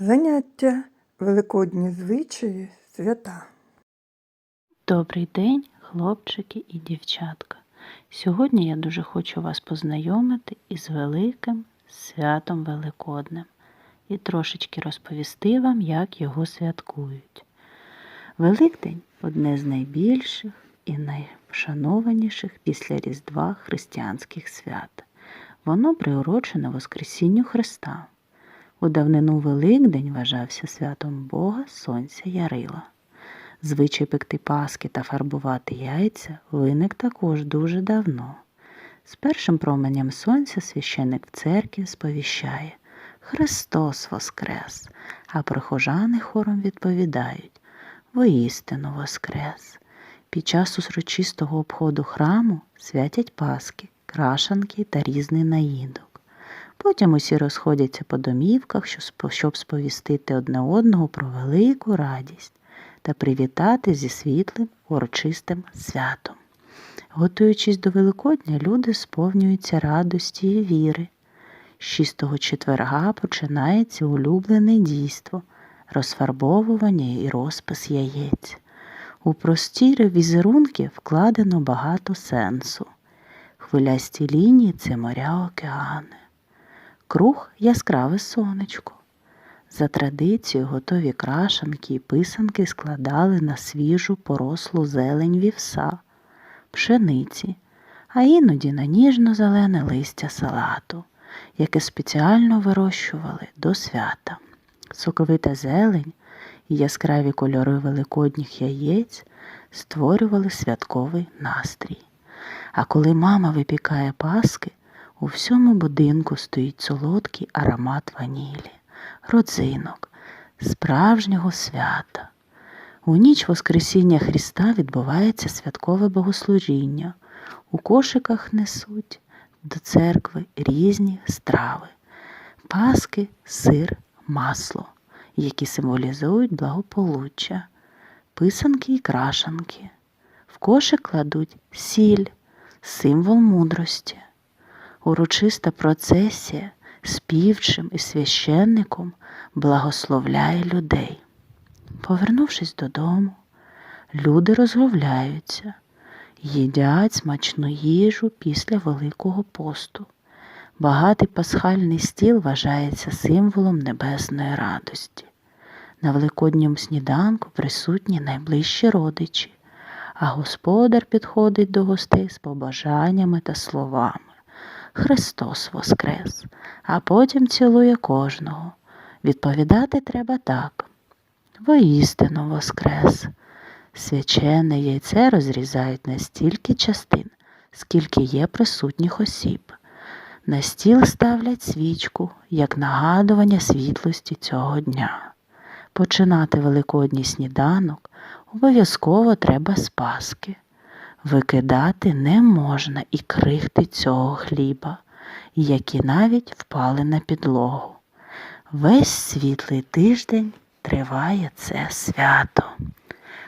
Заняття, великодні звичаї, свята. Добрий день, хлопчики і дівчатка. Сьогодні я дуже хочу вас познайомити із великим святом Великоднем і трошечки розповісти вам, як його святкують. Великдень одне з найбільших і найвшанованіших після Різдва християнських свят. Воно приурочене Воскресінню Христа. У давнину Великдень вважався святом Бога Сонця Ярила. Звичай пекти паски та фарбувати яйця виник також дуже давно. З першим променем сонця священик в церкві сповіщає Христос Воскрес, а прихожани хором відповідають Воістину Воскрес. Під час урочистого обходу храму святять паски, крашанки та різний наїдок. Потім усі розходяться по домівках, щоб сповістити одне одного про велику радість та привітати зі світлим урочистим святом. Готуючись до Великодня, люди сповнюються радості і віри. З четверга починається улюблене дійство, розфарбовування і розпис яєць. У прості візерунки вкладено багато сенсу. Хвилясті лінії це моря океани. Круг яскраве сонечко. За традицією готові крашанки і писанки складали на свіжу порослу зелень вівса, пшениці, а іноді на ніжно-зелене листя салату, яке спеціально вирощували до свята. Соковита зелень і яскраві кольори великодніх яєць створювали святковий настрій. А коли мама випікає паски, у всьому будинку стоїть солодкий аромат ванілі родзинок, справжнього свята. У ніч Воскресіння Христа відбувається святкове богослужіння. У кошиках несуть до церкви різні страви, паски, сир, масло, які символізують благополуччя, писанки і крашанки. В кошик кладуть сіль, символ мудрості, урочиста процесія співчим і священником благословляє людей. Повернувшись додому, люди розмовляються, їдять смачну їжу після Великого посту. Багатий пасхальний стіл вважається символом небесної радості. На великодньому сніданку присутні найближчі родичі, а господар підходить до гостей з побажаннями та словами. Христос Воскрес, а потім цілує кожного. Відповідати треба так. Воістину Воскрес. Свячене яйце розрізають на стільки частин, скільки є присутніх осіб. На стіл ставлять свічку, як нагадування світлості цього дня. Починати великодній сніданок обов'язково треба з Паски. Викидати не можна і крихти цього хліба, які навіть впали на підлогу. Весь світлий тиждень триває це свято.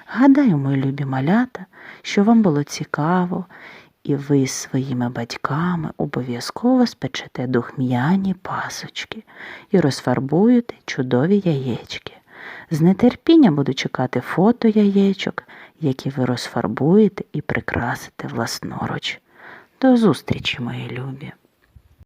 Гадаю, мої любі малята, що вам було цікаво, і ви з своїми батьками обов'язково спечете духм'яні пасочки і розфарбуєте чудові яєчки. З нетерпінням буду чекати фото яєчок, які ви розфарбуєте і прикрасите власноруч. До зустрічі, мої любі!